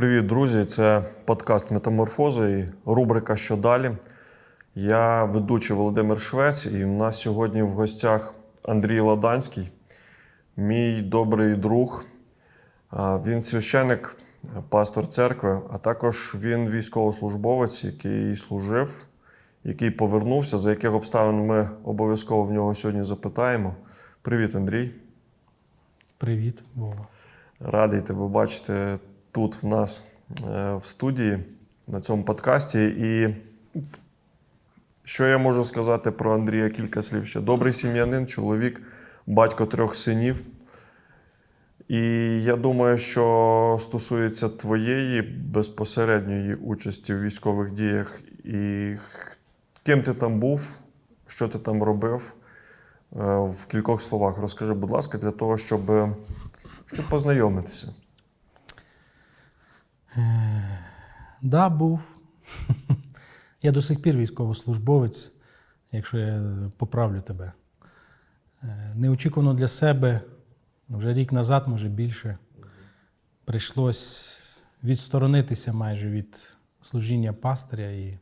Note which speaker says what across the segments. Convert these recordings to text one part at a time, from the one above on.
Speaker 1: Привіт, друзі! Це подкаст Метаморфози і рубрика Що далі. Я ведучий Володимир Швець, і в нас сьогодні в гостях Андрій Ладанський, мій добрий друг. Він священик, пастор церкви, а також він військовослужбовець, який служив, який повернувся, за яких обставин ми обов'язково в нього сьогодні запитаємо. Привіт, Андрій!
Speaker 2: Привіт, Вова.
Speaker 1: Радий тебе бачити тут в нас е, в студії на цьому подкасті. І що я можу сказати про Андрія кілька слів ще. Добрий сім'янин, чоловік, батько трьох синів. І я думаю, що стосується твоєї безпосередньої участі в військових діях, і ким ти там був, що ти там робив, е, в кількох словах розкажи, будь ласка, для того, щоб, щоб познайомитися.
Speaker 2: Да, був. Я до сих пір військовослужбовець, якщо я поправлю тебе. Е, Неочікувано для себе, вже рік назад, може більше, прийшлось відсторонитися майже від служіння пастиря і,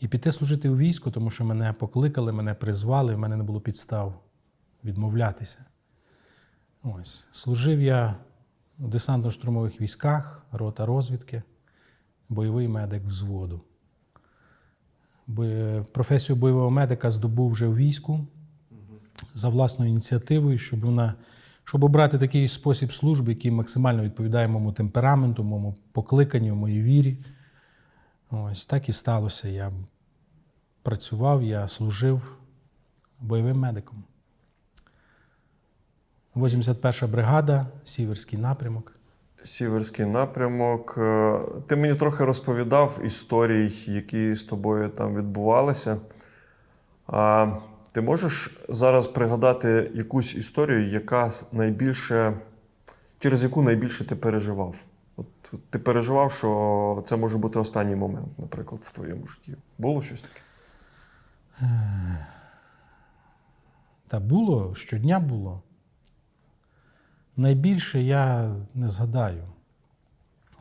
Speaker 2: і піти служити у війську, тому що мене покликали, мене призвали, в мене не було підстав відмовлятися. Ось. Служив я у десантно-штурмових військах, рота розвідки, бойовий медик взводу. Професію бойового медика здобув вже в війську за власною ініціативою, щоб, вона, щоб обрати такий спосіб служби, який максимально відповідає моєму темпераменту, моєму покликанню, моїй вірі. Ось так і сталося. Я працював, я служив бойовим медиком. 81 бригада, Сіверський напрямок.
Speaker 1: Сіверський напрямок. Е, Ти мені трохи розповідав історій, які з тобою там відбувалися. А ти можеш зараз пригадати якусь історію, яка найбільше, через яку найбільше ти переживав? От ти переживав, що це може бути останній момент, наприклад, в твоєму житті. Було щось таке?
Speaker 2: Та було, щодня було. Найбільше я не згадаю.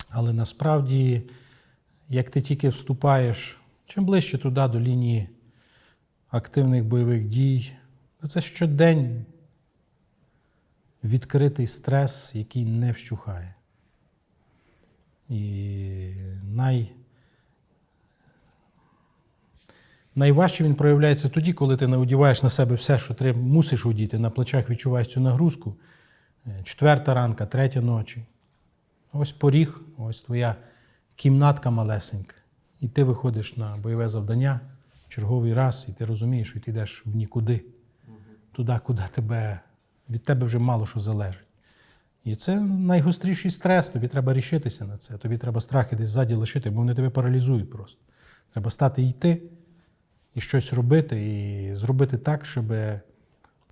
Speaker 2: Але насправді, як ти тільки вступаєш чим ближче туди, до лінії активних бойових дій, це щодень відкритий стрес, який не вщухає. І най... Найважче він проявляється тоді, коли ти не одіваєш на себе все, що ти мусиш одіти, на плечах відчуваєш цю нагрузку. Е, Четверта ранка, третя ночі. Ось поріг, ось твоя кімнатка малесенька. І ти виходиш на бойове завдання черговий раз, і ти розумієш, що ти йдеш в нікуди, туди, куди тебе, від тебе вже мало що залежить. І це найгостріший стрес, тобі треба рішитися на це. Тобі треба страхи десь ззаді лишити, бо вони тебе паралізують просто. Треба стати і йти, і щось робити, і зробити так, щоб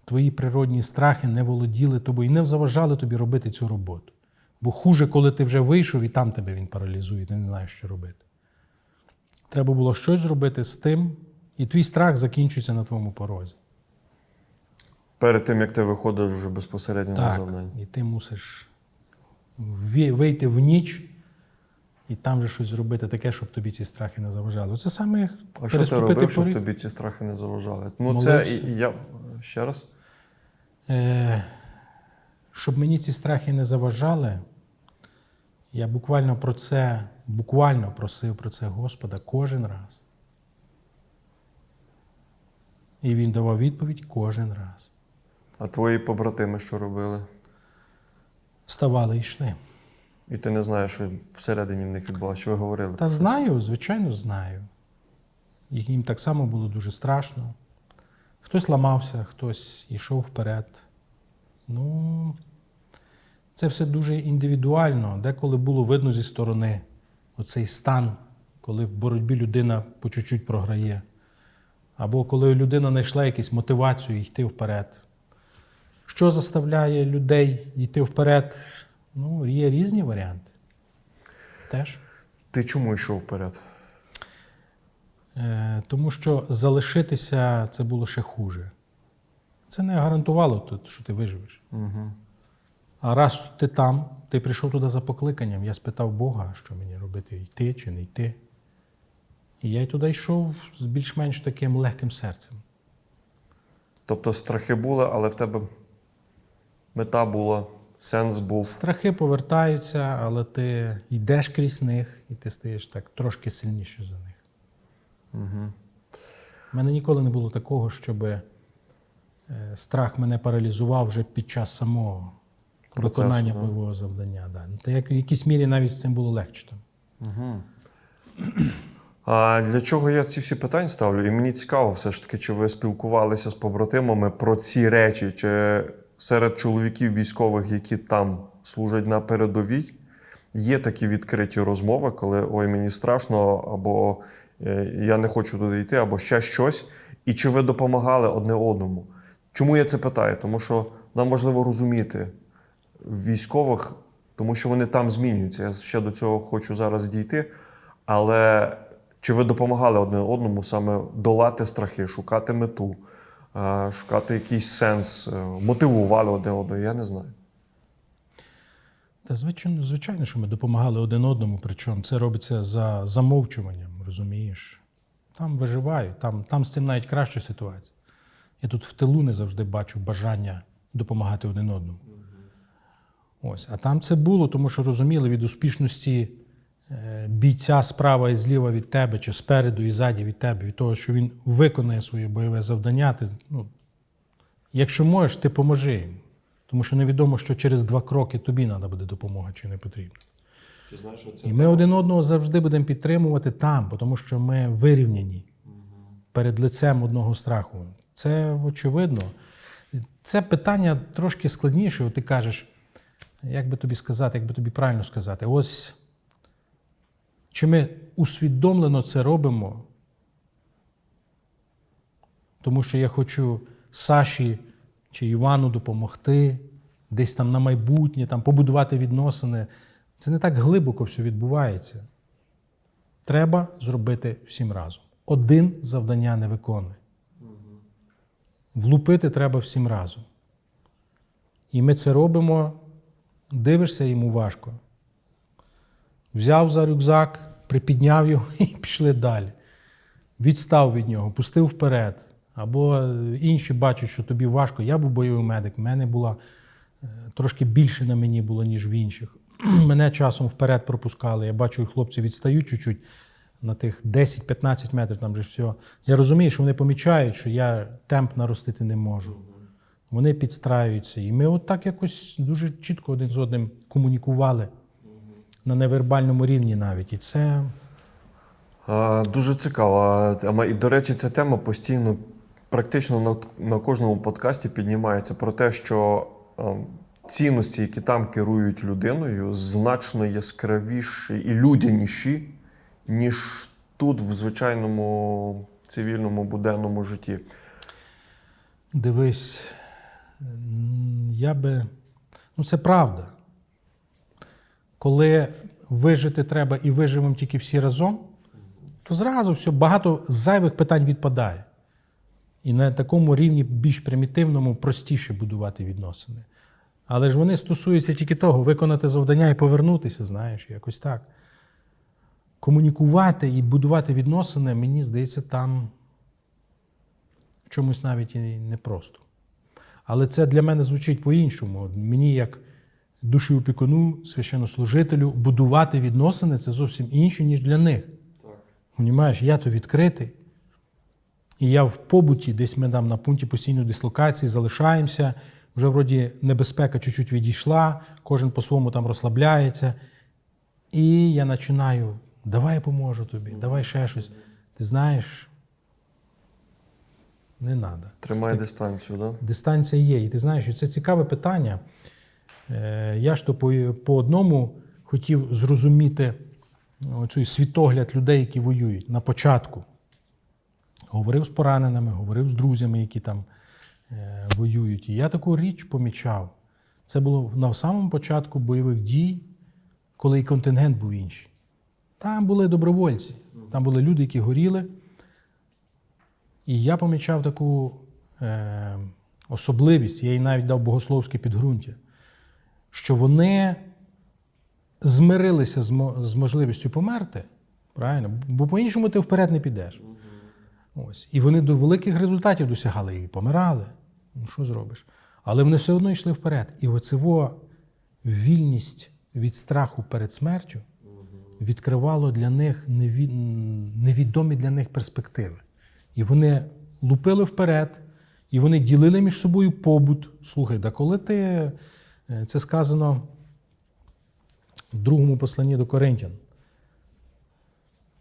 Speaker 2: твої природні страхи не володіли тобою і не заважали тобі робити цю роботу. Бо хуже, коли ти вже вийшов, і там тебе він паралізує, ти не знаєш, що робити. Треба було щось зробити з тим, і твій страх закінчується на твоєму порозі.
Speaker 1: Перед тим, як ти виходиш вже безпосередньо на завдання.
Speaker 2: і ти мусиш вийти в ніч і там же щось зробити таке, щоб тобі ці страхи не заважали. Це саме
Speaker 1: А що ти робив, щоб тобі ці страхи не заважали? Ну, це
Speaker 2: Молився.
Speaker 1: і я ще раз.
Speaker 2: Е, щоб мені ці страхи не заважали, я буквально про це, буквально просив про це Господа кожен раз. І він давав відповідь кожен раз.
Speaker 1: А твої побратими що робили?
Speaker 2: Вставали і йшли.
Speaker 1: І ти не знаєш, що всередині в них відбувалося, що ви говорили?
Speaker 2: Та знаю, звичайно, знаю. Їм так само було дуже страшно. Хтось ламався, хтось йшов вперед. Ну, це все дуже індивідуально. Деколи було видно зі сторони оцей стан, коли в боротьбі людина по чуть-чуть програє. Або коли людина знайшла якусь мотивацію йти вперед. Що заставляє людей йти вперед? Ну, є різні варіанти. Теж.
Speaker 1: Ти чому йшов вперед?
Speaker 2: Е, Тому що залишитися це було ще хуже. Це не гарантувало, тут, що ти виживеш.
Speaker 1: Угу.
Speaker 2: А раз ти там, ти прийшов туди за покликанням, я спитав Бога, що мені робити, йти чи не йти. І я й туди йшов з більш-менш таким легким серцем.
Speaker 1: Тобто страхи були, але в тебе мета була, сенс був.
Speaker 2: Страхи повертаються, але ти йдеш крізь них, і ти стаєш так трошки сильніше за них.
Speaker 1: Угу.
Speaker 2: У мене ніколи не було такого, щоб е, страх мене паралізував вже під час самого
Speaker 1: Процесу,
Speaker 2: виконання
Speaker 1: да.
Speaker 2: бойового завдання. Да. Та як в якійсь мірі навіть з цим було легше. Там.
Speaker 1: Угу. А для чого я ці всі питання ставлю? І мені цікаво, все ж таки, чи ви спілкувалися з побратимами про ці речі, чи серед чоловіків військових, які там служать на передовій, є такі відкриті розмови, коли ой, мені страшно, або я не хочу туди йти, або ще щось. І чи ви допомагали одне одному? Чому я це питаю? Тому що нам важливо розуміти військових, тому що вони там змінюються. Я ще до цього хочу зараз дійти. Але чи ви допомагали одне одному саме долати страхи, шукати мету, е, шукати якийсь сенс, е, мотивували одне одного? Я не знаю.
Speaker 2: Та звичайно, звичайно, що ми допомагали один одному, причому це робиться за замовчуванням, розумієш? Там виживають, там, там з цим навіть краща ситуація. Я тут в тилу не завжди бачу бажання допомагати один одному. Ось. А там це було, тому що розуміли від успішності е, бійця справа і зліва від тебе, чи спереду і ззаді від тебе, від того, що він виконує своє бойове завдання. Ти, ну, якщо можеш, ти поможи йому. Тому що невідомо, що через два кроки тобі треба буде допомога, чи не потрібно. І ми один одного завжди будемо підтримувати там, тому що ми вирівняні перед лицем одного страху. Це очевидно. Це питання трошки складніше. От ти кажеш, як би тобі сказати, як би тобі правильно сказати, ось чи ми усвідомлено це робимо, тому що я хочу Саші чи Івану допомогти, десь там на майбутнє, там побудувати відносини. Це не так глибоко все відбувається. Треба зробити всім разом. Один завдання не виконує. Влупити треба всім разом. І ми це робимо, дивишся йому важко. Взяв за рюкзак, припідняв його і пішли далі. Відстав від нього, пустив вперед. Або е, інші бачать, що тобі важко. Я був бойовий медик, в мене була е, трошки більше на мені було, ніж в інших. Мене часом вперед пропускали. Я бачу, хлопці відстають чуть-чуть на тих 10-15 метрів, там же все. Я розумію, що вони помічають, що я темп наростити не можу. Вони підстраюються. І ми от так якось дуже чітко один з одним комунікували на невербальному рівні навіть. І це
Speaker 1: А, Дуже цікаво. І, до речі, ця тема постійно, практично на, на кожному подкасті піднімається про те, що а, цінності, які там керують людиною, значно яскравіші і людяніші, ніж тут, в звичайному цивільному буденному житті.
Speaker 2: Дивись, я би. Ну, це правда. Коли вижити треба і виживемо тільки всі разом, то зразу все, багато зайвих питань відпадає. І на такому рівні, більш примітивному, простіше будувати відносини. Але ж вони стосуються тільки того, виконати завдання і повернутися, знаєш, якось так. Комунікувати і будувати відносини, мені здається, там в чомусь навіть і непросто. Але це для мене звучить по-іншому. Мені, як душі опікуну, священнослужителю, будувати відносини це зовсім інше, ніж для них. Понімаєш, я то відкритий. І я в побуті, десь ми там на пункті постійної дислокації залишаємося. Вже вроді небезпека чуть-чуть відійшла, кожен по-своєму там розслабляється. І я починаю: давай я поможу тобі, давай ще щось. Ти знаєш, не треба.
Speaker 1: Тримай дистанцію, да?
Speaker 2: Дистанція є. І ти знаєш, що це цікаве питання. Е, Я ж то по, по одному хотів зрозуміти оцей світогляд людей, які воюють на початку. Говорив з пораненими, говорив з друзями, які там воюють. І я таку річ помічав. Це було на самому початку бойових дій, коли і контингент був інший. Там були добровольці, там були люди, які горіли. І я помічав таку е, особливість, я їй навіть дав богословське підґрунтя, що вони змирилися з, з можливістю померти, правильно? Бо по-іншому ти вперед не підеш. Ось. І вони до великих результатів досягали і помирали. Ну, що зробиш? Але вони все одно йшли вперед. І оцево вільність від страху перед смертю відкривало для них неві... невідомі для них перспективи. І вони лупили вперед, і вони ділили між собою побут. Слухай, да коли ти е, це сказано в другому посланні до Коринтян,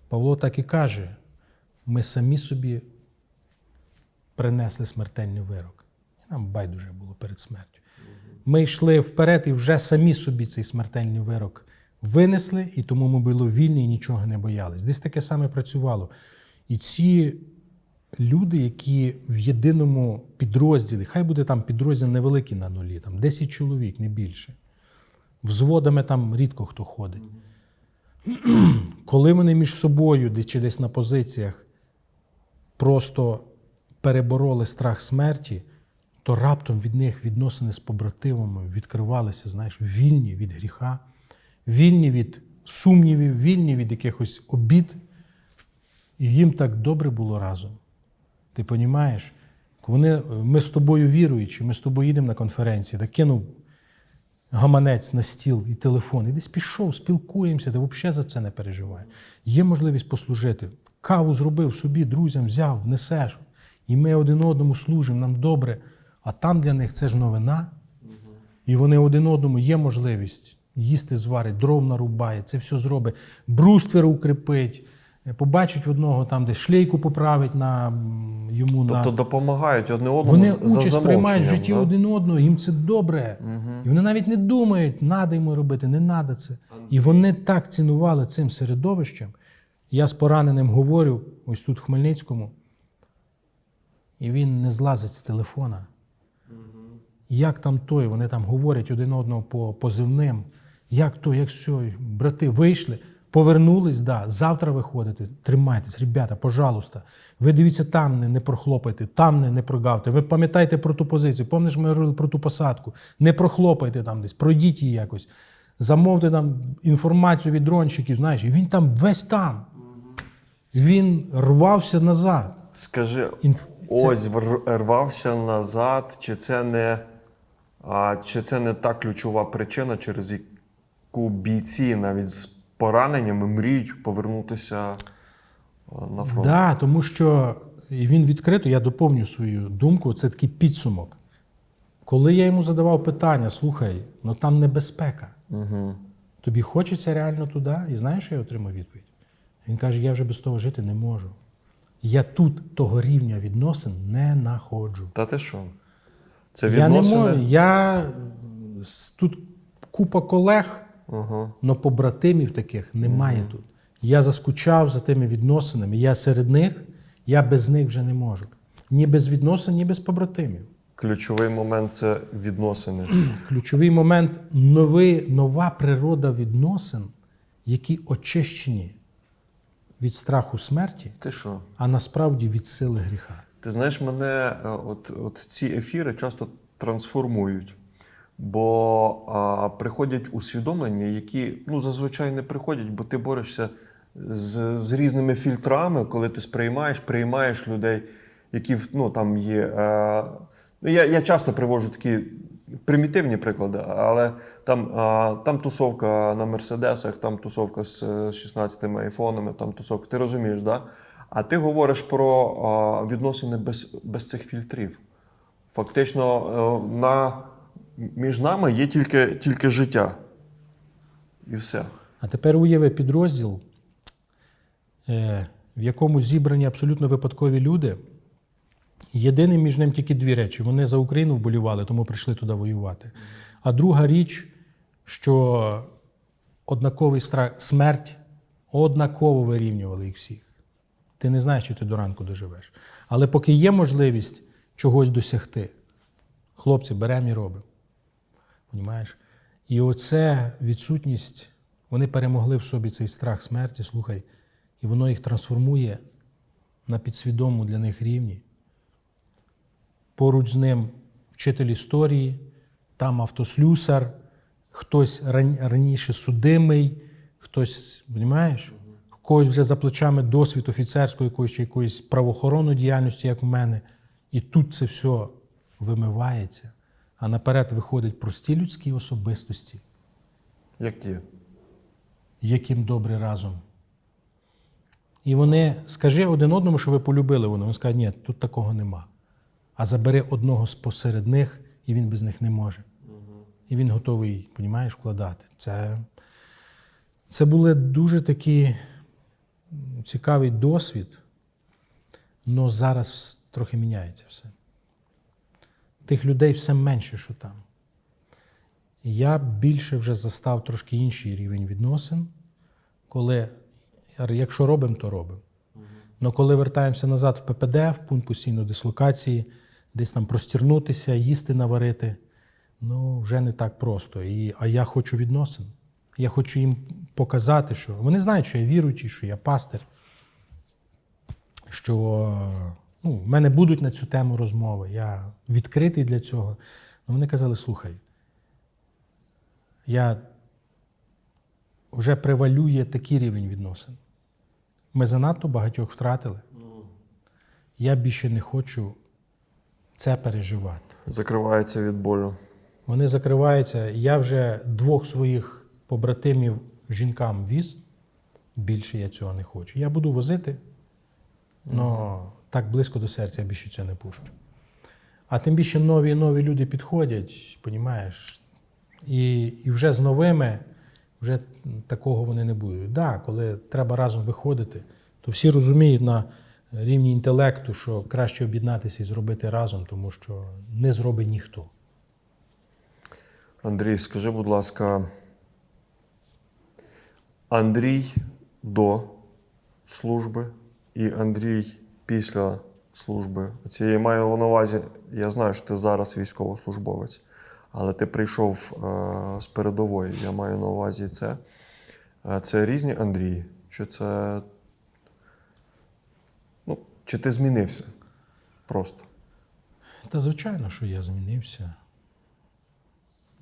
Speaker 2: Павло так і каже: ми самі собі принесли смертельний вирок. І нам байдуже було перед смертю. Ми йшли вперед і вже самі собі цей смертельний вирок винесли, і тому ми були вільні і нічого не боялись. Десь таке саме працювало. І ці люди, які в єдиному підрозділі, хай буде там підрозділ невеликий на нулі, там 10 чоловік, не більше. Взводами там рідко хто ходить. Коли вони між собою, чи десь на позиціях, просто перебороли страх смерті, то раптом від них відносини з побратимами відкривалися, знаєш, вільні від гріха, вільні від сумнівів, вільні від якихось обід. І їм так добре було разом. Ти розумієш? Вони, ми з тобою віруючи, ми з тобою їдемо на конференції, так кинув гаманець на стіл і телефон, і десь пішов, спілкуємося, ти взагалі за це не переживаєш. Є можливість послужити. Каву зробив собі, друзям взяв, несеш. І ми один одному служимо, нам добре. А там для них це ж новина. І вони один одному є можливість їсти зварить, дров нарубає, це все зробить, бруствер укріпить, е, побачить одного там, де шлейку поправить на йому на.
Speaker 1: Тобто допомагають одне одному
Speaker 2: Вони
Speaker 1: за
Speaker 2: участь приймають в житті
Speaker 1: да?
Speaker 2: один одного, їм це добре. І вони навіть не думають, надо йому робити, не надо це. І вони так цінували цим середовищем. Я з пораненим говорю, ось тут в Хмельницькому, і він не злазить з телефона. Як там той? Вони там говорять один одного по позивним. Як то, як все, брати, вийшли, повернулись, да, завтра виходите. Тримайтесь, ребята, пожалуйста. Ви дивіться, там не, не прохлопайте, там не, не прогавте. Ви пам'ятайте про ту позицію. Пам'ятаєш, ми говорили про ту посадку. Не прохлопайте там десь, пройдіть її якось. Замовте там інформацію від дронщиків, знаєш, і він там весь там. Він рвався назад.
Speaker 1: Скажи,
Speaker 2: Інф-
Speaker 1: ось рвався назад, чи це не, а, чи це не та ключова причина, через яку бійці навіть з пораненнями мріють повернутися на фронт?
Speaker 2: Да, тому що він відкрито, я доповню свою думку, це такий підсумок. Коли я йому задавав питання, слухай, ну там небезпека.
Speaker 1: Угу.
Speaker 2: Тобі хочеться реально туди? І знаєш, що я отримав відповідь? Він каже: я вже без того жити не можу. Я тут того рівня відносин не находжу.
Speaker 1: Та ти що? Це
Speaker 2: Я не
Speaker 1: відносини.
Speaker 2: можу. Я тут купа колег, але побратимів таких немає тут. Я заскучав за тими відносинами. Я серед них, я без них вже не можу. Ні без відносин, ні без побратимів.
Speaker 1: Ключовий момент це відносини.
Speaker 2: Ключовий момент новий, нова природа відносин, які очищені від страху смерті,
Speaker 1: Ти що?
Speaker 2: а насправді від сили гріха.
Speaker 1: Ти знаєш, мене е, от, от ці ефіри часто трансформують, бо а, приходять усвідомлення, які ну, зазвичай не приходять, бо ти борешся з, з різними фільтрами, коли ти сприймаєш, приймаєш людей, які ну, там є. Е, ну, я, я часто привожу такі примітивні приклади, але там, там тусовка на мерседесах, там тусовка з е, 16 айфонами, там тусовка. Ти розумієш, да? А ти говориш про відносини без, без цих фільтрів. Фактично, е, на, між нами є тільки, тільки життя. І все.
Speaker 2: А тепер уяви підрозділ, е, в якому зібрані абсолютно випадкові люди. Єдине між ним тільки дві речі. Вони за Україну вболівали, тому прийшли туди воювати. А друга річ, що однаковий страх, смерть однаково вирівнювали їх всіх. Ти не знаєш, чи ти до ранку доживеш. Але поки є можливість чогось досягти, хлопці, беремо і робимо. Понімаєш? І оце відсутність, вони перемогли в собі цей страх смерті, слухай, і воно їх трансформує на підсвідому для них рівні. Поруч з ним вчитель історії, там автослюсар, хтось раніше судимий, хтось, розумієш? Когось вже за плечами досвід офіцерської якоїсь чи якоїсь правоохоронної діяльності, як у мене. І тут це все вимивається, а наперед виходять прості людські особистості,
Speaker 1: Які?
Speaker 2: яким добре разом. І вони скажи один одному, що ви полюбили вони. Вони скажуть, ні, тут такого нема. А забери одного з посеред них, і він без них не може. І він готовий, понімаєш, вкладати. Це, це були дуже такі м, цікавий досвід, але зараз трохи міняється все. Тих людей все менше, що там. Я більше вже застав трошки інший рівень відносин, коли, якщо робимо, то робимо. Але коли вертаємося назад в ППД, в пункт постійної дислокації, десь там простірнутися, їсти наварити, ну вже не так просто. І, а я хочу відносин. Я хочу їм показати, що вони знають, що я віруючий, що я пастир, що ну, в мене будуть на цю тему розмови. Я відкритий для цього. Ну, вони казали: слухай, я вже превалює такий рівень відносин. Ми занадто багатьох втратили. Я більше не хочу це переживати.
Speaker 1: Закривається від болю.
Speaker 2: Вони закриваються. Я вже двох своїх побратимів жінкам віз. Більше я цього не хочу. Я буду возити, але так близько до серця я більше цього не пущу. А тим більше нові і нові люди підходять, понімаєш, і, і вже з новими вже такого вони не будуть. Так, да, коли треба разом виходити, то всі розуміють на рівні інтелекту, що краще об'єднатися і зробити разом, тому що не зробить ніхто.
Speaker 1: Андрій, скажи, будь ласка, Андрій до служби і Андрій після служби. Це я маю на увазі, я знаю, що ти зараз військовослужбовець, але ти прийшов е, з передової. Я маю на увазі це. Е, Це різні Андрії? Чи це. Чи ти змінився? Просто.
Speaker 2: Та звичайно, що я змінився.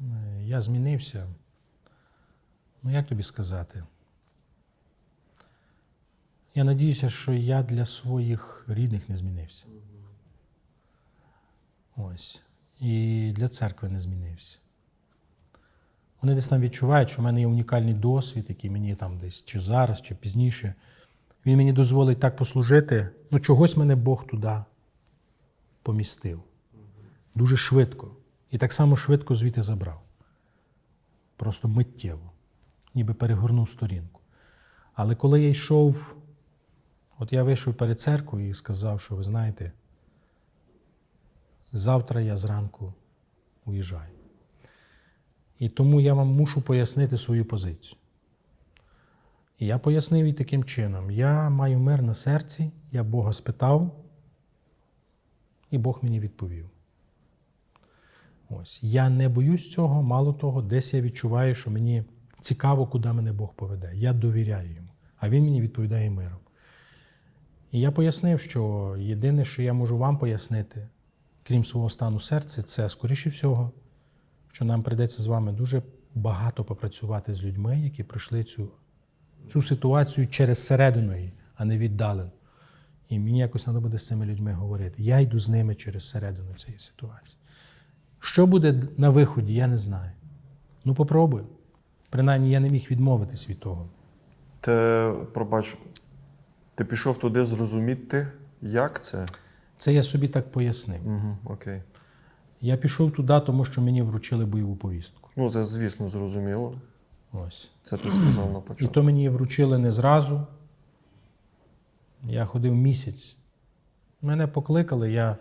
Speaker 2: Е, Я змінився. Ну, як тобі сказати? Я надіюся, що я для своїх рідних не змінився. Ось. І для церкви не змінився. Вони десь там відчувають, що в мене є унікальний досвід, який мені там десь чи зараз, чи пізніше. Він мені дозволить так послужити. Ну, чогось мене Бог туди помістив. Дуже швидко. І так само швидко звідти забрав. Просто миттєво, ніби перегорнув сторінку. Але коли я йшов, от я вийшов перед церквою і сказав, що ви знаєте, завтра я зранку уїжджаю. І тому я вам мушу пояснити свою позицію. І я пояснив їй таким чином: я маю мир на серці, я Бога спитав, і Бог мені відповів. Ось. Я не боюсь цього, мало того, десь я відчуваю, що мені цікаво, куди мене Бог поведе. Я довіряю йому, а він мені відповідає миром. І я пояснив, що єдине, що я можу вам пояснити, крім свого стану серця, це, скоріше всього, що нам прийдеться з вами дуже багато попрацювати з людьми, які пройшли цю, цю ситуацію через середину її, а не віддалено. І мені якось треба буде з цими людьми говорити. Я йду з ними через середину цієї ситуації. Що буде на виході, я не знаю. Ну, попробую. Принаймні, я не міг відмовитись від того.
Speaker 1: Ти, пробач, ти пішов туди зрозуміти, як це?
Speaker 2: Це я собі так пояснив.
Speaker 1: Угу, окей.
Speaker 2: Я пішов туди, тому що мені вручили бойову повістку.
Speaker 1: Ну, це, звісно, зрозуміло.
Speaker 2: Ось.
Speaker 1: Це ти сказав на
Speaker 2: І то мені вручили не зразу. Я ходив місяць. Мене покликали, я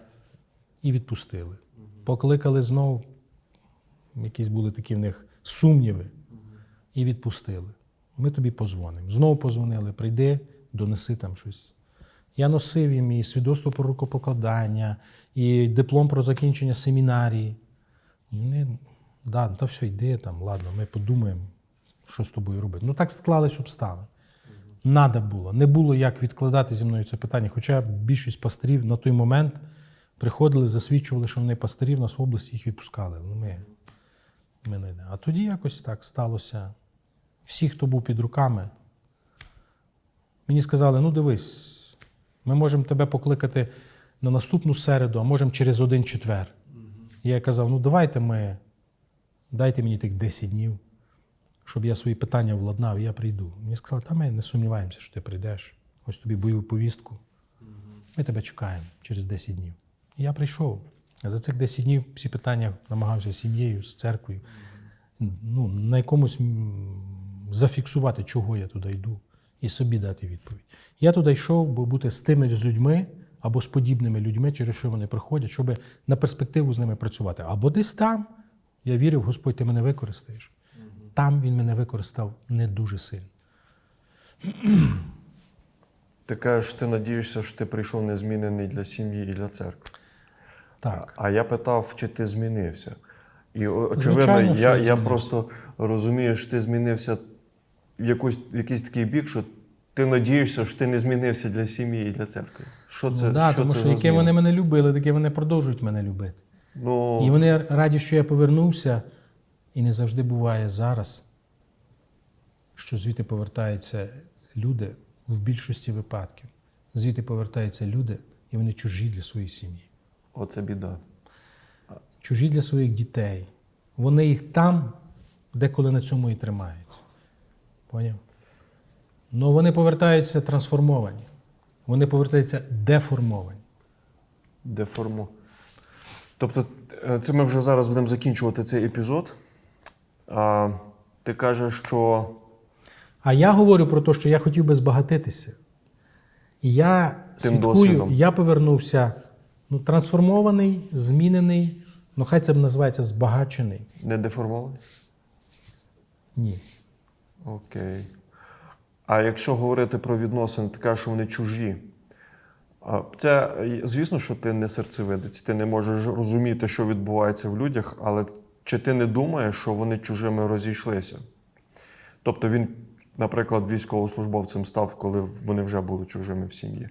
Speaker 2: і відпустили. Покликали знову, якісь були такі в них сумніви, і відпустили. Ми тобі позвонимо. Знову позвонили, прийди, донеси там щось. Я носив їм і свідоцтво про рукопокладання, і диплом про закінчення семінарії. Вони, да, та все, йди там, ладно, ми подумаємо, що з тобою робити. Ну так склались обставини. Надо було. Не було як відкладати зі мною це питання. Хоча більшість пасторів на той момент приходили, засвідчували, що вони пастирі, в нас в області їх відпускали. Ну, ми, ми не, А тоді якось так сталося. Всі, хто був під руками, мені сказали: ну дивись, ми можемо тебе покликати на наступну середу, а можемо через один четвер. Я казав: ну давайте ми, дайте мені тих 10 днів, щоб я свої питання владнав, я прийду. Мені сказали, та ми не сумніваємося, що ти прийдеш. Ось тобі бойову повістку. Ми тебе чекаємо через 10 днів. І я прийшов. За цих 10 днів всі питання намагався з сім'єю, з церквою. Ну, на якомусь зафіксувати, чого я туди йду, і собі дати відповідь. Я туди йшов, бо бути з тими з людьми або з подібними людьми, через що вони приходять, щоб на перспективу з ними працювати. Або десь там, я вірив, Господь, ти мене використаєш. Там він мене використав не дуже сильно.
Speaker 1: Ти кажеш, ти надієшся, що ти прийшов незмінений для сім'ї і для церкви.
Speaker 2: Так.
Speaker 1: А я питав, чи ти змінився. І очевидно,
Speaker 2: Звичайно,
Speaker 1: я,
Speaker 2: я
Speaker 1: просто розумію, що ти змінився в якусь, якийсь такий бік, що ти надієшся, що ти не змінився для сім'ї і для церкви. Що це,
Speaker 2: ну, да,
Speaker 1: що
Speaker 2: тому
Speaker 1: це
Speaker 2: що
Speaker 1: за
Speaker 2: яке вони мене любили, таке вони продовжують мене любити.
Speaker 1: Ну,
Speaker 2: І вони раді, що я повернувся, і не завжди буває зараз, що звідти повертаються люди в більшості випадків. Звідти повертаються люди, і вони чужі для своєї сім'ї,
Speaker 1: Оце біда.
Speaker 2: чужі для своїх дітей. Вони їх там, деколи на цьому і тримаються. Поняв? Ну вони повертаються трансформовані. Вони повертаються деформовані.
Speaker 1: Деформу. Тобто, е, це ми вже зараз будемо закінчувати цей епізод. А, ти кажеш, що
Speaker 2: А я говорю про те, що я хотів би збагатитися. І я
Speaker 1: Тим
Speaker 2: свідкую,
Speaker 1: досвідом.
Speaker 2: я повернувся ну, трансформований, змінений. Ну, хай це називається збагачений.
Speaker 1: не деформований?
Speaker 2: Ні.
Speaker 1: Окей. А якщо говорити про відносини, ти кажеш, що вони чужі. Це, звісно, що ти не серцевидець, ти не можеш розуміти, що відбувається в людях, але чи ти не думаєш, що вони чужими розійшлися? Тобто він, наприклад, військовослужбовцем став, коли вони вже були чужими в сім'ї.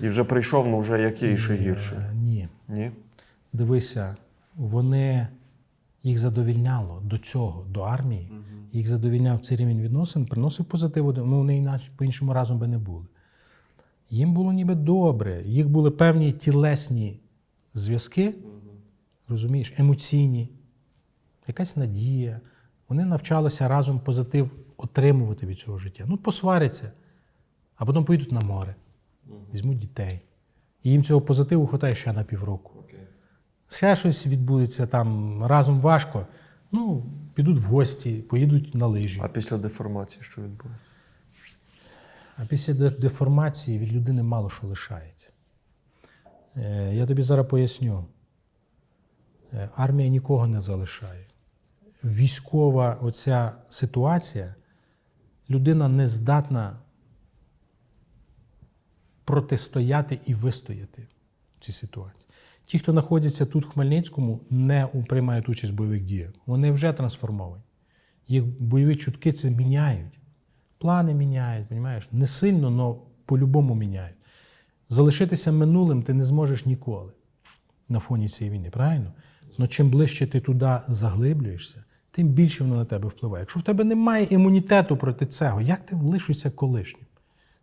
Speaker 1: І вже прийшов, ну вже який ще гірше.
Speaker 2: Ні.
Speaker 1: Ні?
Speaker 2: Дивися, вони їх задовільняло до цього, до армії. Їх задовільняв цей рівень відносин, приносив позитив, ну вони іначе по-іншому разом би не були. Їм було ніби добре, їх були певні тілесні зв'язки, розумієш, емоційні, якась надія. Вони навчалися разом позитив отримувати від цього життя. Ну, посваряться, а потім поїдуть на море, візьмуть дітей. І їм цього позитиву хватає ще на півроку. Ще щось відбудеться там разом важко. Ну, підуть в гості, поїдуть на лижі.
Speaker 1: А після деформації що відбувається?
Speaker 2: А після деформації від людини мало що лишається. Е, Я тобі зараз поясню. Е, Армія нікого не залишає. Військова оця ситуація, людина не здатна протистояти і вистояти в цій ситуації. Ті, хто знаходяться тут, в Хмельницькому, не приймають участь в бойових діях. Вони вже трансформовані. Їх бойові чутки це міняють. Плани міняють, розумієш? Не сильно, але по-любому міняють. Залишитися минулим ти не зможеш ніколи на фоні цієї війни, правильно? Але чим ближче ти туди заглиблюєшся, тим більше воно на тебе впливає. Якщо в тебе немає імунітету проти цього, як ти лишишся колишнім?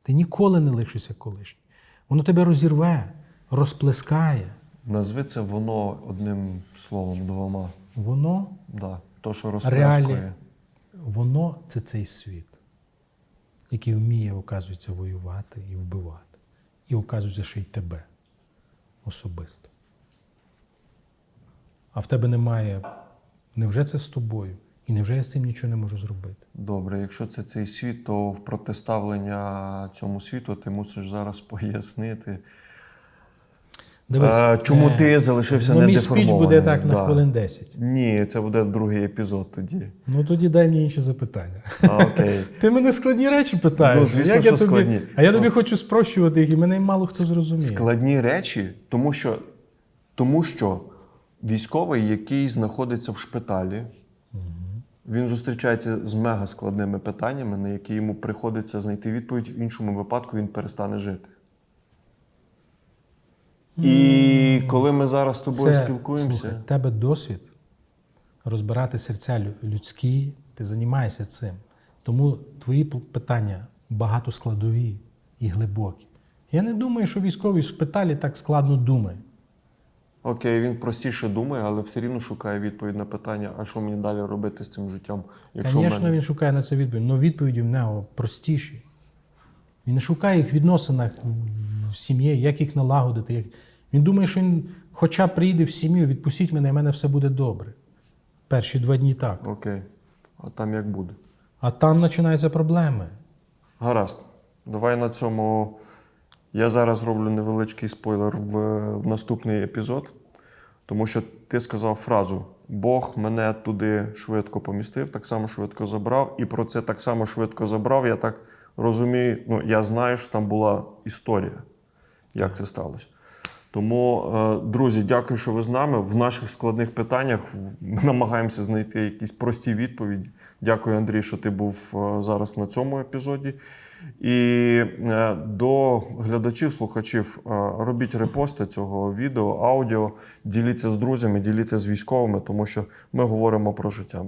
Speaker 2: Ти ніколи не лишишся колишнім. Воно тебе розірве, розплескає.
Speaker 1: Назви це воно одним словом, двома.
Speaker 2: Воно
Speaker 1: Да. То, що
Speaker 2: реалі,
Speaker 1: розплескує.
Speaker 2: воно це цей світ, який вміє, оказується, воювати і вбивати. І оказується, ще й тебе особисто. А в тебе немає. Невже це з тобою? І невже я з цим нічого не можу зробити?
Speaker 1: Добре, якщо це цей світ, то в протиставлення цьому світу ти мусиш зараз пояснити. А, чому
Speaker 2: е,
Speaker 1: ти залишився
Speaker 2: ну, мій
Speaker 1: недеформований?
Speaker 2: спіч буде так на хвилин 10.
Speaker 1: Ні, це буде другий епізод тоді.
Speaker 2: Ну тоді дай мені інші запитання.
Speaker 1: А, окей.
Speaker 2: Ти мене складні речі питаєш.
Speaker 1: Ну, звісно,
Speaker 2: Як
Speaker 1: що
Speaker 2: я тобі...
Speaker 1: складні.
Speaker 2: А я тобі хочу спрощувати їх, і мене мало хто зрозуміє.
Speaker 1: Складні речі, тому що, тому що військовий, який знаходиться в шпиталі, він зустрічається з мега складними питаннями, на які йому приходиться знайти відповідь, в іншому випадку він перестане жити. І коли ми зараз з тобою
Speaker 2: Це,
Speaker 1: спілкуємося,
Speaker 2: Слухай, в тебе досвід розбирати серця людські, ти займаєшся цим. Тому твої питання багатоскладові і глибокі. Я не думаю, що військовий в шпиталі так складно думає.
Speaker 1: Окей, він простіше думає, але все рівно шукає відповідь на питання, а що мені далі робити з цим життям? Якщо
Speaker 2: Звісно,
Speaker 1: мене...
Speaker 2: він шукає на це відповідь, але відповіді в нього простіші. Він не шукає їх в відносинах в- сім'ї, як їх налагодити. Як... Він думає, що він хоча прийде в сім'ю, відпустіть мене, і в мене все буде добре. Перші два дні так.
Speaker 1: Окей, а там як буде?
Speaker 2: А там починаються проблеми.
Speaker 1: Гаразд. Давай на цьому. Я зараз роблю невеличкий спойлер в, в наступний епізод, тому що ти сказав фразу: Бог мене туди швидко помістив, так само швидко забрав, і про це так само швидко забрав. Я так розумію, ну я знаю, що там була історія, як це сталося. Тому, е, друзі, дякую, що ви з нами. В наших складних питаннях ми намагаємося знайти якісь прості відповіді. Дякую, Андрій, що ти був е, зараз на цьому епізоді. І е, до глядачів, слухачів, е, робіть репости цього відео, аудіо, діліться з друзями, діліться з військовими, тому що ми говоримо про життя.